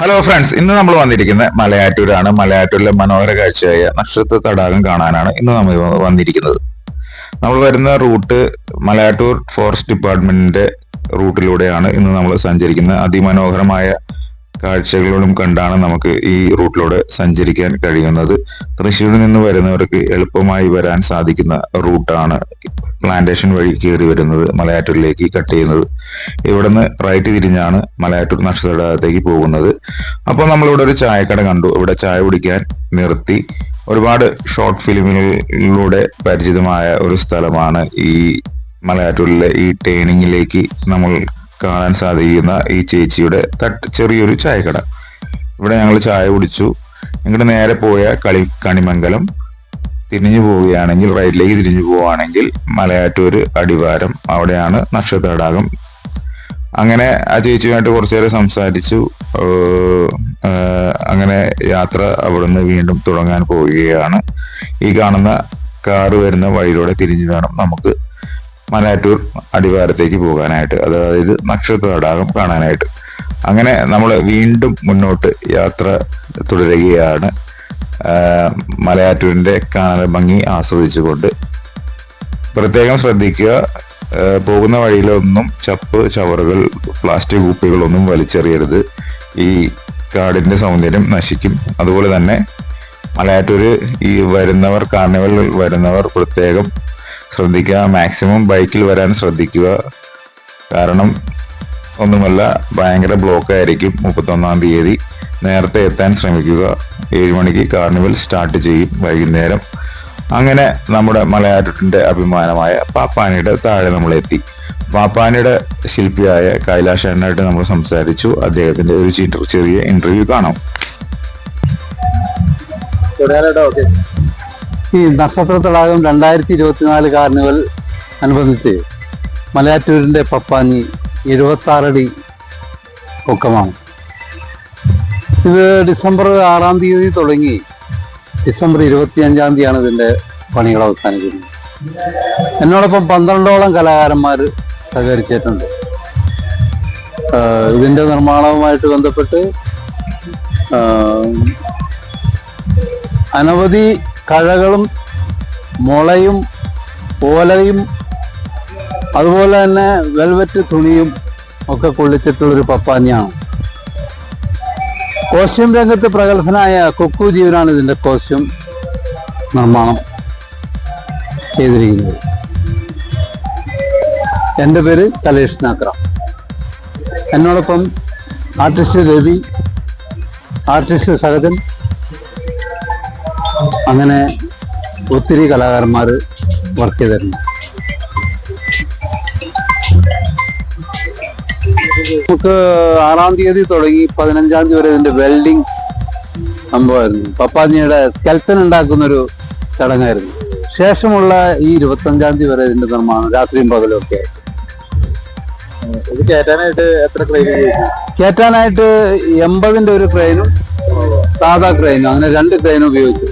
Hello friends ഇന്ന് നമ്മൾ വന്നിരിക്കുന്നത് മലയാറ്റൂരാണ്. മലയാറ്റൂരിലെ മനോഹര കാഴ്ചയായ നക്ഷത്ര തടാകം കാണാനാണ് ഇന്ന് നമ്മൾ വന്നിരിക്കുന്നത്. നമ്മൾ വരുന്ന റൂട്ട് മലയാറ്റൂർ ഫോറസ്റ്റ് ഡിപ്പാർട്ട്മെന്റിന്റെ റൂട്ടിലൂടെയാണ് ഇന്ന് നമ്മൾ സഞ്ചരിക്കുന്നത്. അതിമനോഹരമായ കാഴ്ചകളും കണ്ടാണ് നമുക്ക് ഈ റൂട്ടിലൂടെ സഞ്ചരിക്കാൻ കഴിയുന്നത്. തൃശ്ശൂരിൽ നിന്ന് വരുന്നവർക്ക് എളുപ്പമായി വരാൻ സാധിക്കുന്ന റൂട്ടാണ് പ്ലാന്റേഷൻ വഴി കയറി വരുന്നത് മലയാറ്റൂരിലേക്ക് കട്ട് ചെയ്യുന്നത്. ഇവിടുന്ന് റൈറ്റ് തിരിഞ്ഞാണ് മലയാറ്റൂർ നക്ഷത്രത്തേക്ക് പോകുന്നത്. അപ്പോൾ നമ്മളിവിടെ ഒരു ചായക്കട കണ്ടു. ഇവിടെ ചായ കുടിക്കാൻ നിർത്തി. ഒരുപാട് ഷോർട്ട് ഫിലിമുകളിലൂടെ പരിചിതമായ ഒരു സ്ഥലമാണ് ഈ മലയാറ്റൂരിലെ ഈ ടേണിങ്ങിലേക്ക് നമ്മൾ കാണാൻ സാധിക്കുന്ന ഈ ചേച്ചിയുടെ തട്ട് ചെറിയൊരു ചായക്കട. ഇവിടെ ഞങ്ങൾ ചായ കുടിച്ചു. ഇങ്ങോട്ട് നേരെ പോയ കളി കണിമംഗലം. തിരിഞ്ഞു പോവുകയാണെങ്കിൽ റൈറ്റിലേക്ക് തിരിഞ്ഞു പോവുകയാണെങ്കിൽ മലയാറ്റൂര് അടിവാരം അവിടെയാണ് നക്ഷത്ര തടാകം അങ്ങനെ ആ ചേച്ചിയുമായിട്ട് കുറച്ചു നേരം സംസാരിച്ചു. അങ്ങനെ യാത്ര അവിടുന്ന് വീണ്ടും തുടങ്ങാൻ പോവുകയാണ്. ഈ കാണുന്ന കാറ് വരുന്ന വഴിയിലൂടെ തിരിഞ്ഞു വേണം നമുക്ക്. മലയാറ്റൂർ അടിവാരത്തേക്ക് പോകാനായിട്ട് അതായത് നക്ഷത്ര തടാകം കാണാനായിട്ട്. അങ്ങനെ നമ്മൾ വീണ്ടും മുന്നോട്ട് യാത്ര തുടരുകയാണ്. മലയാറ്റൂരിന്റെ കാണൽ ഭംഗി ആസ്വദിച്ചുകൊണ്ട്. പ്രത്യേകം ശ്രദ്ധിക്കുക പോകുന്ന വഴിയിലൊന്നും ചപ്പ് ചവറുകൾ പ്ലാസ്റ്റിക് കുപ്പികളൊന്നും വലിച്ചെറിയരുത്. ഈ കാടിന്റെ സൗന്ദര്യം നശിക്കും. അതുപോലെ തന്നെ മലയാറ്റൂർ ഈ വരുന്നവർ കാർണിവൽ വരുന്നവർ പ്രത്യേകം ശ്രദ്ധിക്കുക. മാക്സിമം ബൈക്കിൽ വരാൻ ശ്രദ്ധിക്കുക. കാരണം ഒന്നുമല്ല ഭയങ്കര ബ്ലോക്ക് ആയിരിക്കും മുപ്പത്തൊന്നാം തീയതി. നേരത്തെ എത്താൻ ശ്രമിക്കുക. ഏഴ് മണിക്ക് കാർണിവൽ സ്റ്റാർട്ട് ചെയ്യും വൈകുന്നേരം. അങ്ങനെ നമ്മുടെ മലയാറ്റൂട്ടിന്റെ അഭിമാനമായ പാപ്പാനിയുടെ താഴെ നമ്മൾ എത്തി. പാപ്പാനിയുടെ ശില്പിയായ കൈലാഷണ്ണായിട്ട് നമ്മൾ സംസാരിച്ചു. അദ്ദേഹത്തിന്റെ ഒരു ചെറിയ ഇന്റർവ്യൂ കാണാം. ഈ നക്ഷത്ര തടാകം രണ്ടായിരത്തി ഇരുപത്തിനാല് കാർണിവൽ അനുബന്ധിച്ച് മലയാറ്റൂരിന്റെ പപ്പാഞ്ഞി എഴുപത്താറടി പൊക്കമാണ്. ഇത് ഡിസംബർ ആറാം തീയതി തുടങ്ങി ഡിസംബർ ഇരുപത്തിയഞ്ചാം തീയതിയാണ് ഇതിന്റെ പണികൾ അവസാനിക്കുന്നത്. എന്നോടൊപ്പം പന്ത്രണ്ടോളം കലാകാരന്മാർ സഹകരിച്ചിട്ടുണ്ട്. ഇതിന്റെ നിർമ്മാണവുമായിട്ട് ബന്ധപ്പെട്ട് അനവധി കഴകളും മുളയും ഓലയും അതുപോലെ തന്നെ വെൽവെറ്റ് തുണിയും ഒക്കെ കൊള്ളിച്ചിട്ടുള്ളൊരു പപ്പാനിയാണ്. കോസ്റ്റ്യൂം രംഗത്ത് പ്രഗത്ഭനായ കൊക്കു ജീവനാണ് ഇതിന്റെ കോസ്റ്റ്യൂം നിർമ്മാണം ചെയ്തിരിക്കുന്നത്. എന്റെ പേര് കലേഷ് നാക്ര എന്നോടൊപ്പം ആർട്ടിസ്റ്റ് രവി ആർട്ടിസ്റ്റ് സഹജൻ അങ്ങനെ ഒത്തിരി കലാകാരന്മാർ വർക്ക് ചെയ്തിരുന്നു നമുക്ക് ആറാം തീയതി തുടങ്ങി പതിനഞ്ചാം തീയതി വരെ ഇതിന്റെ വെൽഡിങ് സംഭവമായിരുന്നു. പപ്പാജിയുടെ സ്കെൽത്തൻ ഉണ്ടാക്കുന്ന ഒരു ചടങ്ങായിരുന്നു. ശേഷമുള്ള ഈ ഇരുപത്തഞ്ചാം തീയതി വരെ ഇതിന്റെ നിർമ്മാണം രാത്രിയും പകലും ഒക്കെ ആയിട്ട് ഇത് കയറ്റാനായിട്ട് എത്ര ക്രെയിൻ കയറ്റാനായിട്ട് എൺപതിന്റെ ഒരു ക്രെയിനും സാധാ ക്രെയിനും അങ്ങനെ രണ്ട് ക്രെയിനും ഉപയോഗിച്ചു.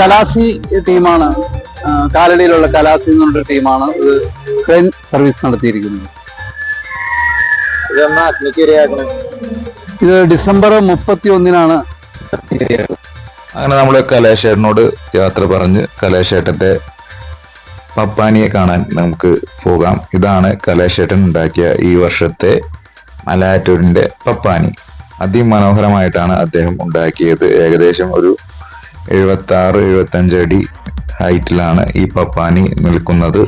കലാസി ടീമാണ്. കാലടിയിലുള്ള കലാസി എന്നുള്ള ടീമാണ് ട്രെയിൻ സർവീസ് നടത്തിയിരിക്കുന്നത്. ഇത് ഡിസംബർ മുപ്പത്തി ഒന്നിനാണ് അങ്ങനെ നമ്മൾ കലേശേട്ടനോട് യാത്ര പറഞ്ഞ് കലേശേട്ടന്റെ പപ്പാനിയെ കാണാൻ നമുക്ക് പോകാം. ഇതാണ് കലേശേട്ടൻ ഉണ്ടാക്കിയ ഈ വർഷത്തെ മലയാറ്റൂരിന്റെ പപ്പാനി. അതിമനോഹരമായിട്ടാണ് അദ്ദേഹം ഉണ്ടാക്കിയത്. ഏകദേശം ഒരു എഴുപത്തി ആറ് എഴുപത്തി അഞ്ച് അടി ഹൈറ്റിലാണ് ഈ പപ്പാനി നിൽക്കുന്നത്.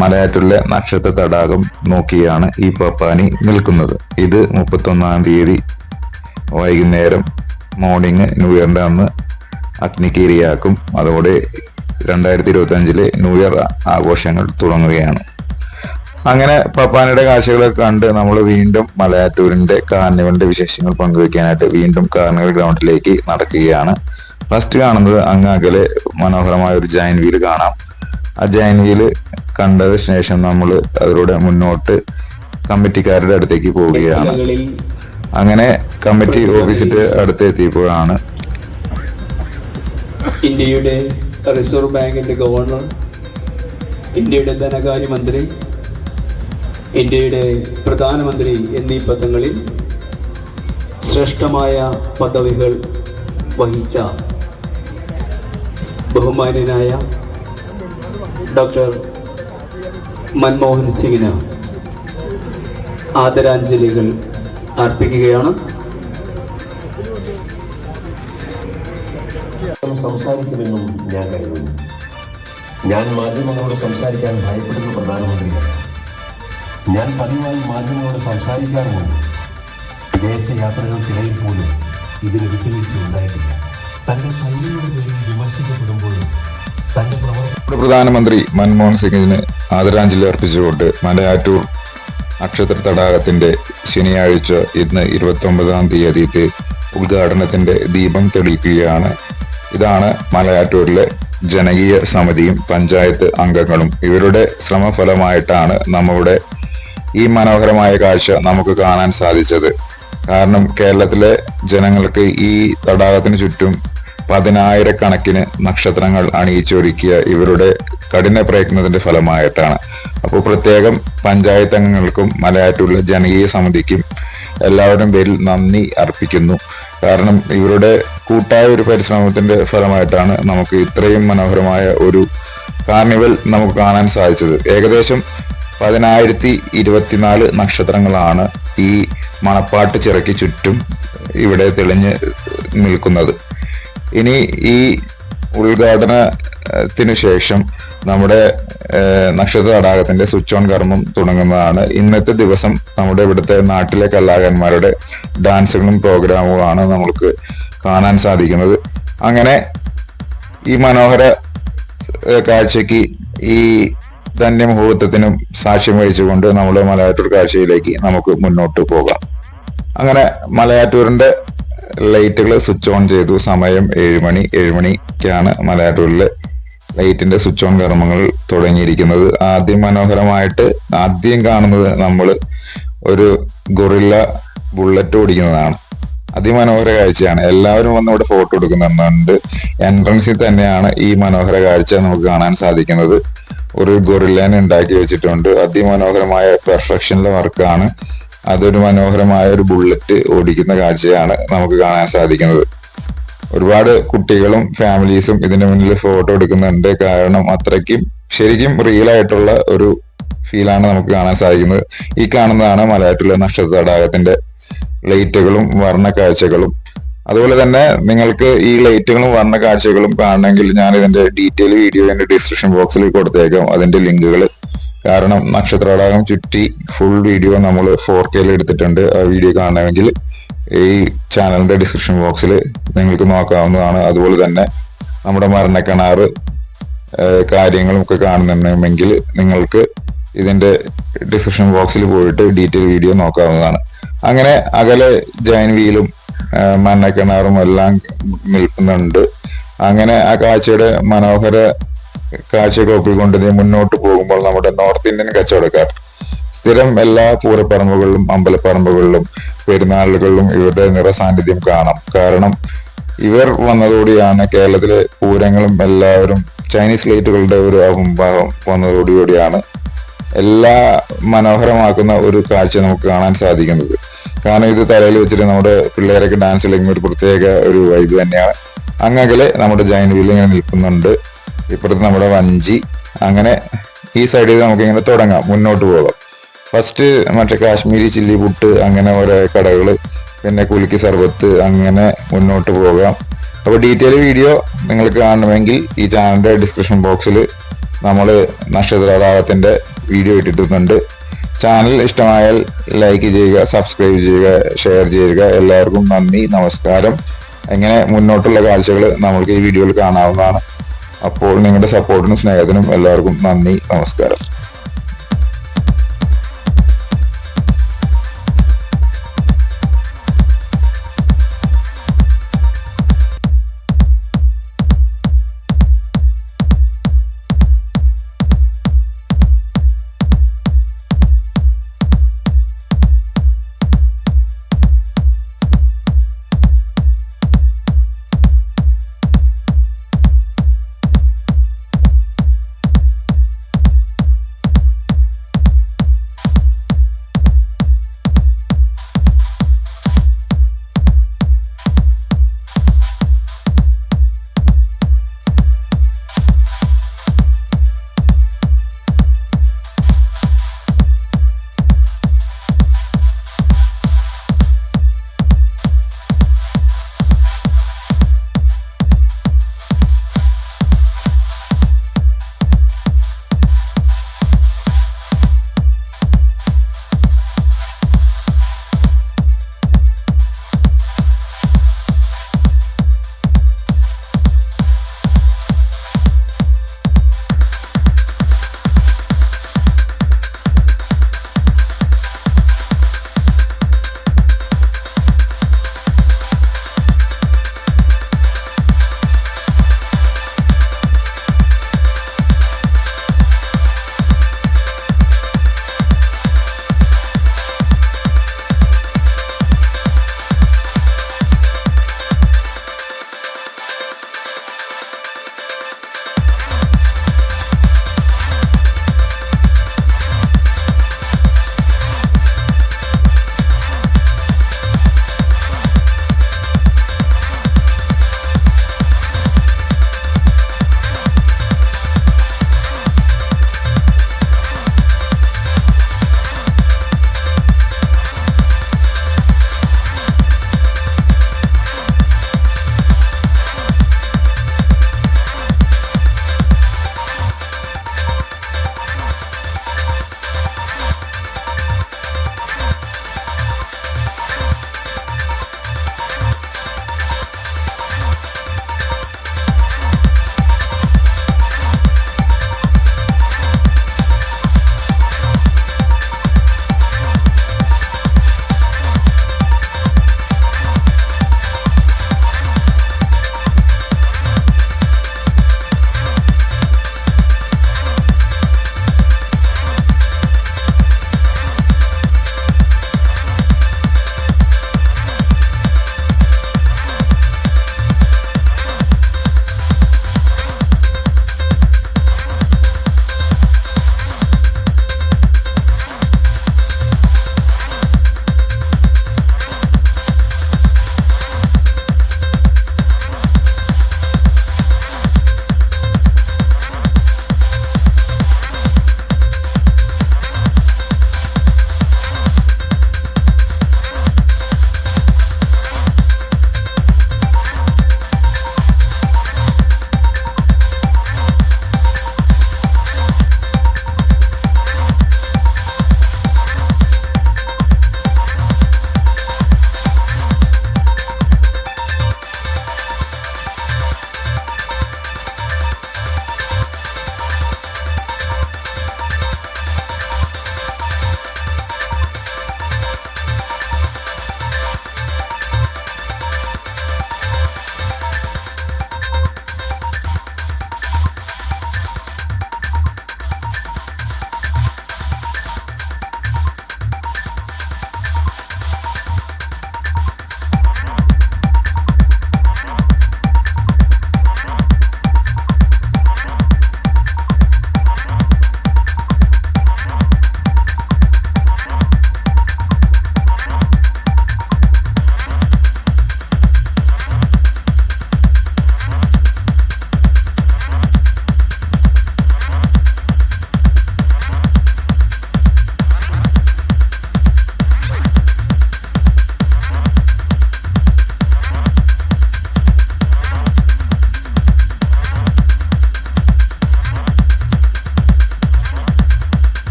മലയാറ്റൂരിലെ നക്ഷത്ര തടാകം നോക്കിയാണ് ഈ പപ്പാനി നിൽക്കുന്നത്. ഇത് മുപ്പത്തൊന്നാം തീയതി വൈകുന്നേരം മോർണിംഗ് ന്യൂ ഇയറിന്റെ അന്ന് അഗ്നിക്കീരിയാക്കും അതോടെ രണ്ടായിരത്തി ഇരുപത്തി അഞ്ചിലെ ന്യൂ ഇയർ ആഘോഷങ്ങൾ തുടങ്ങുകയാണ്. അങ്ങനെ പപ്പാനയുടെ കാഴ്ചകളൊക്കെ കണ്ട് നമ്മൾ വീണ്ടും മലയാറ്റൂരിന്റെ കാർണിവലിന്റെ വിശേഷങ്ങൾ പങ്കുവയ്ക്കാനായിട്ട് വീണ്ടും കാർണിവൽ ഗ്രൗണ്ടിലേക്ക് നടക്കുകയാണ്. ഫസ്റ്റ് കാണുന്നത് അങ്ങ് അകലെ മനോഹരമായ ഒരു ജൈൻ വീൽ കാണാം. ആ ജൈൻ വീൽ കണ്ടതിന് ശേഷം നമ്മൾ അതിലൂടെ മുന്നോട്ട് കമ്മിറ്റിക്കാരുടെ അടുത്തേക്ക് പോവുകയാണ്. അങ്ങനെ കമ്മിറ്റി ഓഫീസിന്റെ അടുത്ത് എത്തിയപ്പോഴാണ് ഇന്ത്യയുടെ റിസർവ് ബാങ്കിന്റെ ഗവർണർ ഇന്ത്യയുടെ ധനകാര്യമന്ത്രി ഇന്ത്യയുടെ പ്രധാനമന്ത്രി എന്നീ പദങ്ങളിൽ ശ്രേഷ്ഠമായ പദവികൾ വഹിച്ച ബഹുമാന്യനായ ഡോക്ടർ മൻമോഹൻ സിംഗിന് ആദരാഞ്ജലികൾ അർപ്പിക്കുകയാണ്. സംസാരിക്കുമെന്നും ഞാൻ കരുതുന്നു. ഞാൻ മാധ്യമങ്ങളോട് സംസാരിക്കാൻ ഭയപ്പെടുന്ന പ്രധാനമന്ത്രിയാണ് ഞാൻ പതിവായി മാധ്യമങ്ങളോട് സംസാരിക്കാറുമുണ്ട്. വിദേശ യാത്രകൾക്കിടയിൽ പോലും ഇതിന് വിട്ടുവീഴ്ച ഉണ്ടായിട്ടില്ല. തന്റെ ശൈലിയുടെ വിമർശിക്കപ്പെടുമ്പോഴും തന്റെ പ്രവർത്തന പ്രധാനമന്ത്രി മൻമോഹൻ സിംഗിന് ആദരാഞ്ജലി അർപ്പിച്ചുകൊണ്ട് മലയാറ്റൂർ നക്ഷത്ര തടാകത്തിന്റെ ശനിയാഴ്ച ഇന്ന് ഇരുപത്തി ഒമ്പതാം തീയതി ഉദ്ഘാടനത്തിന്റെ ദീപം തെളിയിക്കുകയാണ്. ഇതാണ് മലയാറ്റൂരിലെ ജനകീയ സമിതിയും പഞ്ചായത്ത് അംഗങ്ങളും. ഇവരുടെ ശ്രമഫലമായിട്ടാണ് നമ്മുടെ ഈ മനോഹരമായ കാഴ്ച നമുക്ക് കാണാൻ സാധിച്ചത്. കാരണം കേരളത്തിലെ ജനങ്ങൾക്ക് ഈ തടാകത്തിന് ചുറ്റും പതിനായിരക്കണക്കിന് നക്ഷത്രങ്ങൾ അണിയിച്ചൊരുക്കിയ ഇവരുടെ കഠിന പ്രയത്നത്തിന്റെ ഫലമായിട്ടാണ്. അപ്പോൾ പ്രത്യേകം പഞ്ചായത്ത് അംഗങ്ങൾക്കും മലയാറ്റുള്ള ജനകീയ സമിതിക്കും എല്ലാവരുടെയും പേരിൽ നന്ദി അർപ്പിക്കുന്നു. കാരണം ഇവരുടെ കൂട്ടായ ഒരു പരിശ്രമത്തിന്റെ ഫലമായിട്ടാണ് നമുക്ക് ഇത്രയും മനോഹരമായ ഒരു കാർണിവൽ നമുക്ക് കാണാൻ സാധിച്ചത്. ഏകദേശം പതിനായിരത്തി ഇരുപത്തിനാല് നക്ഷത്രങ്ങളാണ് ഈ മണപ്പാട്ട് ചിറയ്ക്ക് ചുറ്റും ഇവിടെ തെളിഞ്ഞ് നിൽക്കുന്നത്. ഇനി ഈ ഉദ്ഘാടനത്തിന് ശേഷം നമ്മുടെ നക്ഷത്ര തടാകത്തിന്റെ സ്വിച്ച് ഓൺ കർമ്മം തുടങ്ങുന്നതാണ്. ഇന്നത്തെ ദിവസം നമ്മുടെ ഇവിടുത്തെ നാട്ടിലെ കലാകാരന്മാരുടെ ഡാൻസുകളും പ്രോഗ്രാമുകളാണ് നമ്മൾക്ക് കാണാൻ സാധിക്കുന്നത്. അങ്ങനെ ഈ മനോഹര കാഴ്ചയ്ക്ക് ഈ ധന്യമുഹൂർത്തത്തിനും സാക്ഷ്യം വഹിച്ചുകൊണ്ട് നമ്മുടെ മലയാറ്റൂർ കാഴ്ചയിലേക്ക് നമുക്ക് മുന്നോട്ട് പോകാം. അങ്ങനെ മലയാറ്റൂരിന്റെ ലൈറ്റുകൾ സ്വിച്ച് ഓൺ ചെയ്തു. സമയം ഏഴുമണി ഏഴുമണിക്കാണ് മലയാറ്റൂരിൽ ലൈറ്റിന്റെ സ്വിച്ച് ഓൺ കർമ്മങ്ങൾ തുടങ്ങിയിരിക്കുന്നത്. ആദ്യം മനോഹരമായിട്ട് ആദ്യം കാണുന്നത് നമ്മൾ ഒരു ഗൊറില്ല ബുള്ളറ്റ് ഓടിക്കുന്നതാണ്. അതിമനോഹര കാഴ്ചയാണ്. എല്ലാവരും വന്ന് ഇവിടെ ഫോട്ടോ എടുക്കുന്നുണ്ട്. എൻട്രൻസിൽ തന്നെയാണ് ഈ മനോഹര കാഴ്ച നമുക്ക് കാണാൻ സാധിക്കുന്നത്. ഒരു ഗൊറില്ലേനെ ഉണ്ടാക്കി വെച്ചിട്ടുണ്ട്. അതിമനോഹരമായ പെർഫെക്ഷനിലെ വർക്കാണ് അതൊരു മനോഹരമായ ഒരു ബുള്ളറ്റ് ഓടിക്കുന്ന കാഴ്ചയാണ് നമുക്ക് കാണാൻ സാധിക്കുന്നത്. ഒരുപാട് കുട്ടികളും ഫാമിലീസും ഇതിന്റെ മുന്നിൽ ഫോട്ടോ എടുക്കുന്നുണ്ട്. കാരണം അത്രയ്ക്കും ശരിക്കും റിയൽ ആയിട്ടുള്ള ഒരു ഫീലാണ് നമുക്ക് കാണാൻ സാധിക്കുന്നത്. ഈ കാണുന്നതാണ് മലയാറ്റുള്ള നക്ഷത്ര തടാകത്തിന്റെ ലൈറ്റുകളും വർണ കാഴ്ചകളും. അതുപോലെ തന്നെ നിങ്ങൾക്ക് ഈ ലൈറ്റുകളും വർണ കാഴ്ചകളും കാണണമെങ്കിൽ ഞാൻ ഇതിന്റെ ഡീറ്റെയിൽ വീഡിയോ എന്റെ ഡിസ്ക്രിപ്ഷൻ ബോക്സിൽ കൊടുത്തേക്കാം. അതിന്റെ ലിങ്കുകൾ കാരണം നക്ഷത്ര തടാകം ചുറ്റി ഫുൾ വീഡിയോ നമ്മൾ ഫോർ കെയിൽ എടുത്തിട്ടുണ്ട്. ആ വീഡിയോ കാണണമെങ്കിൽ ഈ ചാനലിന്റെ ഡിസ്ക്രിപ്ഷൻ ബോക്സിൽ നിങ്ങൾക്ക് നോക്കാവുന്നതാണ്. അതുപോലെ തന്നെ നമ്മുടെ മരണക്കിണാറ് കാര്യങ്ങളൊക്കെ കാണണമെങ്കിൽ നിങ്ങൾക്ക് ഇതിന്റെ ഡിസ്ക്രിപ്ഷൻ ബോക്സിൽ പോയിട്ട് ഡീറ്റെയിൽ വീഡിയോ നോക്കാവുന്നതാണ്. അങ്ങനെ അകലെ ജൈൻ വീലും മരണക്കിണാറും എല്ലാം നിൽക്കുന്നുണ്ട്. അങ്ങനെ ആ കാഴ്ചയുടെ മനോഹര കാഴ്ചയൊക്കെ ഒപ്പിക്കൊണ്ട് മുന്നോട്ട് പോകുമ്പോൾ നമ്മുടെ നോർത്ത് ഇന്ത്യൻ കച്ചവടക്കാർ സ്ഥിരം എല്ലാ പൂരപ്പറമ്പുകളിലും അമ്പലപ്പറമ്പുകളിലും പെരുന്നാളുകളിലും ഇവരുടെ നിറസാന്നിധ്യം കാണാം. കാരണം ഇവർ വന്നതോടെയാണ് കേരളത്തിലെ പൂരങ്ങളും എല്ലാവരും ചൈനീസ് ലൈറ്റുകളുടെ ഒരു വന്നതോടുകൂടിയാണ് എല്ലാ മനോഹരമാക്കുന്ന ഒരു കാഴ്ച നമുക്ക് കാണാൻ സാധിക്കുന്നത്. കാരണം ഇത് തലയിൽ വെച്ചിട്ട് നമ്മുടെ പിള്ളേരൊക്കെ ഡാൻസ് കളിക്കുമ്പോൾ ഒരു പ്രത്യേക ഒരു വൈബ് തന്നെയാണ്. അങ്ങകലെ നമ്മുടെ ജൈൻ വീൽ ഇങ്ങനെ നിൽക്കുന്നുണ്ട്. ഇപ്പുറത്ത് നമ്മുടെ വഞ്ചി. അങ്ങനെ ഈ സൈഡിൽ നമുക്ക് ഇങ്ങനെ തുടങ്ങാം മുന്നോട്ട് പോകാം. ഫസ്റ്റ് മറ്റേ കാശ്മീരി ചില്ലി പുട്ട് അങ്ങനെ ഓരോ കടകൾ പിന്നെ കുലുക്കി സർബത്ത് അങ്ങനെ മുന്നോട്ട് പോകാം. അപ്പോൾ ഡീറ്റെയിൽ വീഡിയോ നിങ്ങൾ കാണണമെങ്കിൽ ഈ ചാനലിന്റെ ഡിസ്ക്രിപ്ഷൻ ബോക്സിൽ നമ്മൾ നക്ഷത്രതാളത്തിന്റെ വീഡിയോ ഇട്ടിട്ടുണ്ട്. ചാനൽ ഇഷ്ടമായാൽ ലൈക്ക് ചെയ്യുക സബ്സ്ക്രൈബ് ചെയ്യുക ഷെയർ ചെയ്യുക. എല്ലാവർക്കും നന്ദി നമസ്കാരം. എങ്ങനെ മുന്നോട്ടുള്ള കാഴ്ചകൾ നമ്മൾക്ക് ഈ വീഡിയോയിൽ കാണാവുന്നതാണ്. അപ്പോൾ നിങ്ങളുടെ സപ്പോർട്ടിനും സ്നേഹത്തിനും എല്ലാവർക്കും നന്ദി നമസ്കാരം.